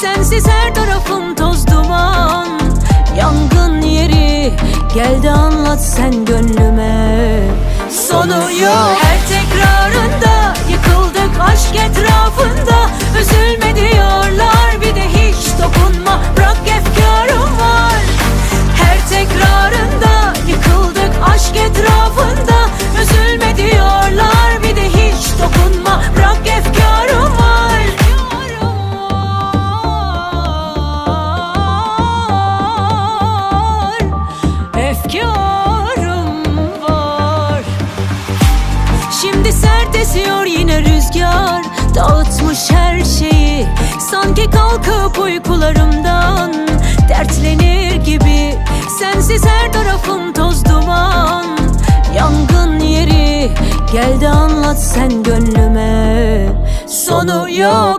Sensiz her tarafım toz duman. Yangın yeri Geldi anlat sen gönlüme. Sonu yok. Her Efkarım var. Şimdi sert esiyor yine rüzgar Dağıtmış her şeyi. Sanki kalkıp uykularımdan Dertlenir gibi. Sensiz her tarafım toz duman. Yangın yeri Geldi anlat sen gönlüme. Sonu yok